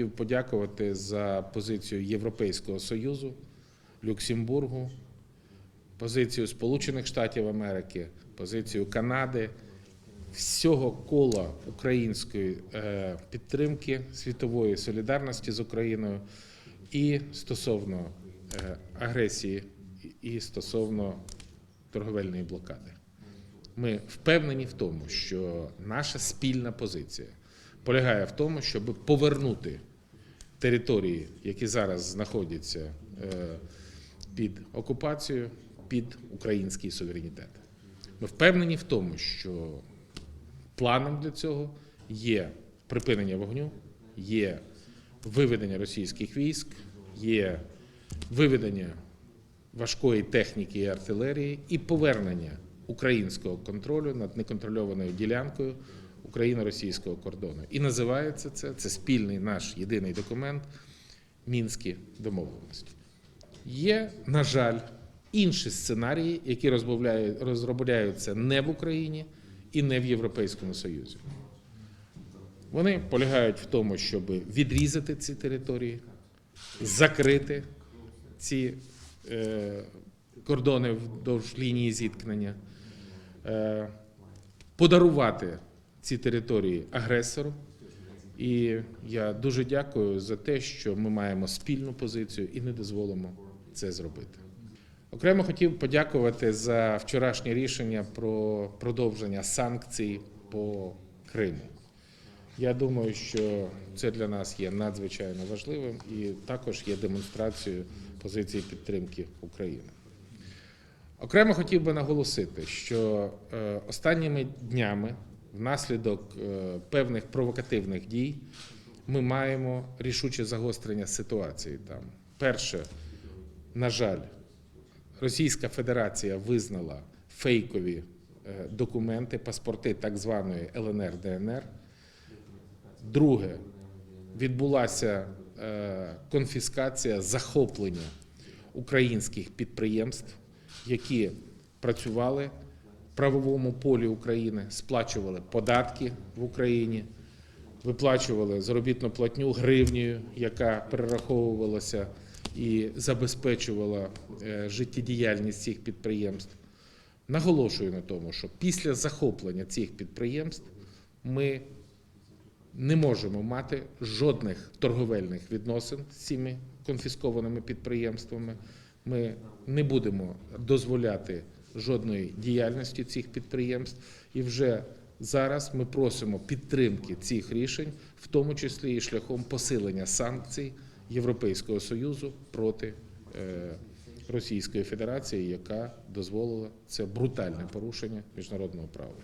хотів подякувати за позицію Європейського Союзу, Люксембургу, позицію Сполучених Штатів Америки, позицію Канади, всього кола української е, підтримки світової солідарності з Україною і стосовно е, агресії, і стосовно торговельної блокади. Ми впевнені в тому, що наша спільна позиція полягає в тому, щоб повернути території, які зараз знаходяться е, під окупацією, під український суверенітет. Ми впевнені в тому, що планом для цього є припинення вогню, є виведення російських військ, є виведення важкої техніки і артилерії і повернення українського контролю над неконтрольованою ділянкою україно-російського кордону. І називається це це спільний наш єдиний документ Мінські домовленості. Є, на жаль, інші сценарії, які розробляються не в Україні і не в Європейському Союзі. Вони полягають в тому, щоб відрізати ці території, закрити ці е, кордони вдовж лінії зіткнення, е, подарувати ці території агресору. І я дуже дякую за те, що ми маємо спільну позицію і не дозволимо це зробити. Окремо хотів подякувати за вчорашнє рішення про продовження санкцій по Криму. Я думаю, що це для нас є надзвичайно важливим і також є демонстрацією позиції підтримки України. Окремо хотів би наголосити, що е, останніми днями, внаслідок е, певних провокативних дій, ми маємо рішуче загострення ситуації там. Перше, на жаль, Російська Федерація визнала фейкові е, документи, паспорти так званої ЛНР ДНР. Друге, відбулася е, конфіскація захоплення українських підприємств, які працювали правовому полі України, сплачували податки в Україні, виплачували заробітну платню гривнею, яка перераховувалася і забезпечувала е, життєдіяльність цих підприємств. Наголошую на тому, що після захоплення цих підприємств ми не можемо мати жодних торговельних відносин з цими конфіскованими підприємствами. Ми не будемо дозволяти жодної діяльності цих підприємств. І вже зараз ми просимо підтримки цих рішень, в тому числі і шляхом посилення санкцій Європейського союзу проти е, Російської Федерації, яка дозволила це брутальне порушення міжнародного права.